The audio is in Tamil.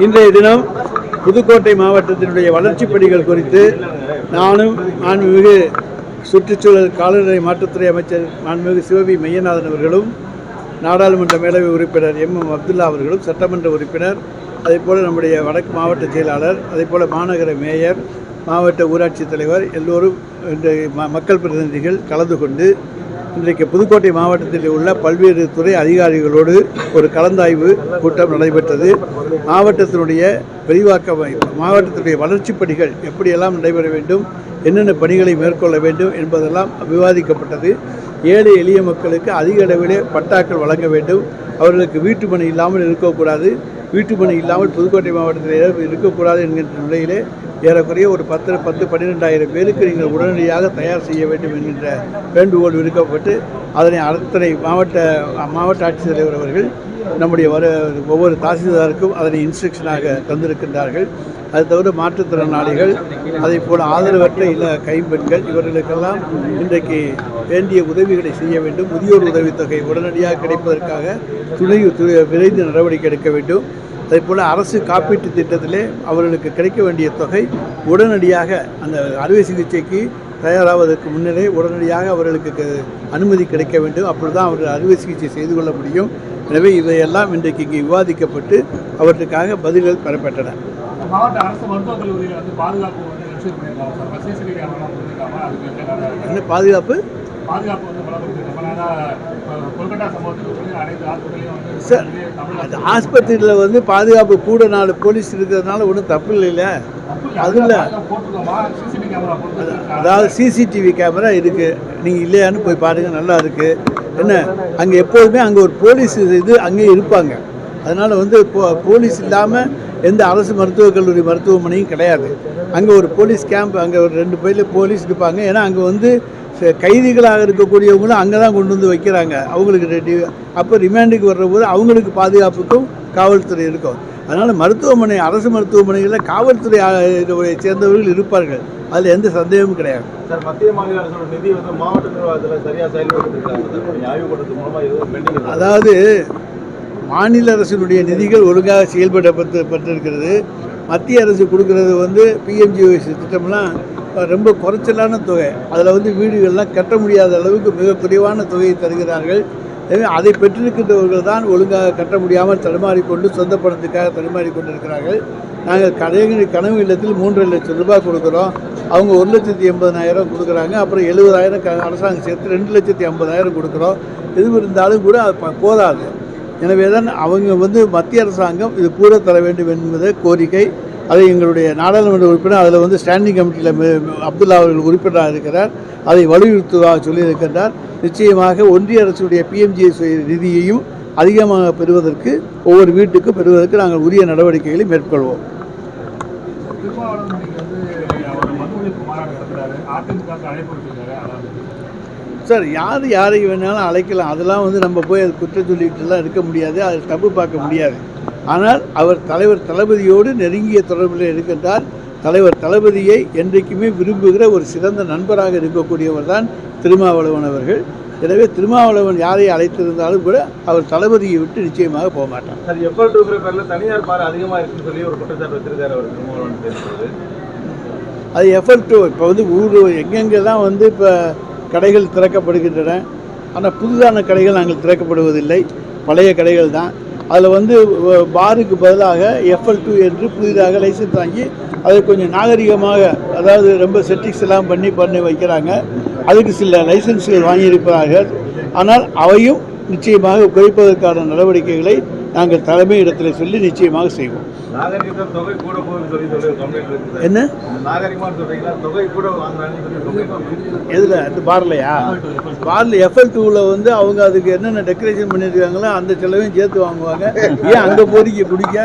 இன்றைய தினம் புதுக்கோட்டை மாவட்டத்தினுடைய வளர்ச்சிப் பணிகள் குறித்து நானும் மாண்புமிகு சுற்றுச்சூழல் காலநிலை மாற்றத்துறை அமைச்சர் மாண்புமிகு சிவவி மையநாதன் அவர்களும் நாடாளுமன்ற மேலவை உறுப்பினர் எம் எம் அப்துல்லா அவர்களும் சட்டமன்ற உறுப்பினர் அதேபோல் நம்முடைய வடக்கு மாவட்ட செயலாளர் அதேபோல் மாநகர மேயர் மாவட்ட ஊராட்சி தலைவர் எல்லோரும் மக்கள் பிரதிநிதிகள் கலந்து கொண்டு இன்றைக்கு புதுக்கோட்டை மாவட்டத்தில் உள்ள பல்வேறு துறை அதிகாரிகளோடு ஒரு கலந்தாய்வு கூட்டம் நடைபெற்றது. மாவட்டத்தினுடைய விரிவாக்க மாவட்டத்தினுடைய வளர்ச்சிப் பணிகள் எப்படியெல்லாம் நடைபெற வேண்டும் என்னென்ன பணிகளை மேற்கொள்ள வேண்டும் என்பதெல்லாம் விவாதிக்கப்பட்டது. ஏழை எளிய மக்களுக்கு அதிக அளவிலே பட்டாக்கள் வழங்க வேண்டும். அவர்களுக்கு வீட்டு பணி இல்லாமல் இருக்கக்கூடாது. வீட்டு இல்லாமல் புதுக்கோட்டை மாவட்டத்தில் இருக்கக்கூடாது என்கின்ற நிலையிலே ஏறக்குறைய ஒரு பத்து பத்து பன்னிரெண்டாயிரம் பேருக்கு நீங்கள் உடனடியாக தயார் செய்ய வேண்டும் என்கின்ற வேண்டுகோள் விடுக்கப்பட்டு அதனை அத்தனை மாவட்ட மாவட்ட ஆட்சித்தலைவர் அவர்கள் நம்முடைய வர ஒவ்வொரு தாசில்தாருக்கும் அதனை இன்ஸ்ட்ரக்ஷனாக தந்திருக்கின்றார்கள். அது தவிர மாற்றுத்திறனாளிகள் அதே போல் ஆதரவற்ற இல்ல கைம்பெண்கள் இவர்களுக்கெல்லாம் இன்றைக்கு வேண்டிய உதவிகளை செய்ய வேண்டும். முதியோர் உதவித்தொகை உடனடியாக கிடைப்பதற்காக துணை து- விரைந்து நடவடிக்கை எடுக்க வேண்டும். அதே போல் அரசு காப்பீட்டு திட்டத்திலே அவர்களுக்கு கிடைக்க வேண்டிய தொகை உடனடியாக அந்த அறுவை சிகிச்சைக்கு தயாராவதற்கு முன்னரே உடனடியாக அவர்களுக்கு அனுமதி கிடைக்க வேண்டும். அப்பொழுது தான் அவர்கள் அறுவை சிகிச்சை செய்து கொள்ள முடியும். எனவே இதையெல்லாம் இன்றைக்கு இங்கே விவாதிக்கப்பட்டு அவற்றுக்காக பதில்கள் பெறப்பட்டன. மாவட்ட அரசு மருத்துவக் கல்லூரியில் வந்து பாதுகாப்பு வந்து பாதுகாப்பு? பாதுகாப்பு வந்து இப்போ கொல்கட்டா சம்பவத்துக்கு அனைத்து வந்து சார் அது ஆஸ்பத்திரியில் வந்து பாதுகாப்பு கூட நாலு போலீஸ் இருக்கிறதுனால ஒன்றும் தப்பு இல்லைல்ல அதில் கொடுத்துருக்காங்க அதாவது சிசிடிவி கேமரா இருக்குது நீங்கள் இல்லையான்னு போய் பாருங்கள் நல்லா இருக்குது என்ன? அங்கே எப்போதுமே அங்கே ஒரு போலீஸ் இது அங்கேயே இருப்பாங்க. அதனால் வந்து போ போலீஸ் இல்லாமல் எந்த அரசு மருத்துவக் கல்லூரி மருத்துவமனையும் கிடையாது. அங்கே ஒரு போலீஸ் கேம்ப் அங்கே ஒரு ரெண்டு பேர்ல போலீஸ் இருப்பாங்க. ஏன்னா அங்கே வந்து கைதிகளாக இருக்கக்கூடியவங்களும் அங்கே தான் கொண்டு வந்து வைக்கிறாங்க. அவங்களுக்கு அப்போ ரிமாண்டுக்கு வர்ற போது அவங்களுக்கு பாதுகாப்புக்கும் காவல்துறை இருக்கும். அதனால் மருத்துவமனை அரசு மருத்துவமனைகளில் காவல்துறை சேர்ந்தவர்கள் இருப்பார்கள். அதில் எந்த சந்தேகமும் கிடையாது. சார் மத்திய மாநில அரசோட நிதி வந்து மாவட்ட நிர்வாகத்தில் சரியா செயல்பட்டு இருக்காங்க சார். நீங்க ஆய்வு பண்ணுறது மூலமா எதுவும் பெண்டிங் அதாவது மாநில அரசினுடைய நிதிகள் ஒழுங்காக செயல்படப்பட்டு பட்டிருக்கிறது. மத்திய அரசு கொடுக்கறது வந்து பிஎம்ஜிஒஎஸ் திட்டம்லாம் ரொம்ப குறைச்சலான தொகை. அதில் வந்து வீடுகள்லாம் கட்ட முடியாத அளவுக்கு மிக குறைவான தொகையை தருகிறார்கள். எனவே அதை பெற்றிருக்கின்றவர்கள் தான் ஒழுங்காக கட்ட முடியாமல் தடுமாறிக்கொண்டு சொந்த பணத்துக்காக தடுமாறி கொண்டிருக்கிறார்கள். நாங்கள் கடைகள் கனவு இல்லத்தில் மூன்றரை லட்சம் ரூபாய் கொடுக்குறோம். அவங்க ஒரு லட்சத்தி எண்பதாயிரம் கொடுக்குறாங்க. அப்புறம் எழுபதாயிரம் க அரசாங்கம் சேர்த்து ரெண்டு லட்சத்தி ஐம்பதாயிரம் கொடுக்குறோம். எதுவும் இருந்தாலும் கூட அது போதாது. எனவே தான் அவங்க வந்து மத்திய அரசாங்கம் இது பூரா தர வேண்டும் என்பது கோரிக்கை. அதை எங்களுடைய நாடாளுமன்ற உறுப்பினர் அதில் வந்து ஸ்டாண்டிங் கமிட்டியில் அப்துல்லா அவர்கள் உறுப்பினராக இருக்கிறார் அதை வலியுறுத்துவதாக சொல்லியிருக்கின்றார். நிச்சயமாக ஒன்றிய அரசுடைய பிஎம்ஜிஎஸ் நிதியையும் அதிகமாக பெறுவதற்கு ஒவ்வொரு வீட்டுக்கும் பெறுவதற்கு நாங்கள் உரிய நடவடிக்கைகளை மேற்கொள்வோம். சார் யார் யாரை வேணாலும் அழைக்கலாம். அதெல்லாம் வந்து நம்ம போய் அது குற்றம் சொல்லிட்டுலாம் இருக்க முடியாது. அது தப்பு பார்க்க முடியாது. ஆனால் அவர் தலைவர் தளபதியோடு நெருங்கிய தொடர்பில் இருக்கின்றார். தலைவர் தளபதியை என்றைக்குமே விரும்புகிற ஒரு சிறந்த நண்பராக இருக்கக்கூடியவர் தான் திருமாவளவன் அவர்கள். எனவே திருமாவளவன் யாரை அழைத்திருந்தாலும் கூட அவர் தளபதியை விட்டு நிச்சயமாக போக மாட்டார் சார் எஃபர்ட் இருக்கிற பேர்ல தனியார் பாரு அதிகமா இருக்குன்னு சொல்லி ஒரு குற்றச்சாட்டு வச்சிருக்காரு அவர் திருமாவளவன் பேசுறது அது எஃபர்ட் இப்போ வந்து ஊர் எங்கெங்கெல்லாம் வந்து இப்போ கடைகள் திறக்கப்படுகின்றன. ஆனால் புதிதான கடைகள் நாங்கள் திறக்கப்படுவதில்லை. பழைய கடைகள் தான். அதில் வந்து பாருக்கு பதிலாக எஃப்எல் டூ என்று புதிதாக லைசன்ஸ் வாங்கி அதை கொஞ்சம் நாகரிகமாக அதாவது ரொம்ப செட்டிக்ஸ் எல்லாம் பண்ணி பண்ணி வைக்கிறாங்க. அதுக்கு சில லைசன்ஸ்கள் வாங்கியிருப்பார்கள் ஆனால் அவையும் நிச்சயமாக குறைப்பதற்கான நடவடிக்கைகளை நாங்கள் தலைமை இடத்துல சொல்லி நிச்சயமாக செய்வோம். என்ன. எதில்? இந்த பார்லையா பாரில் எஃப்எல் டூவில் வந்து அவங்க அதுக்கு என்னென்ன டெக்கரேஷன் பண்ணியிருக்காங்களோ அந்த செலவையும் சேர்த்து வாங்குவாங்க. ஏன் அங்கே போறீங்க குடிக்க?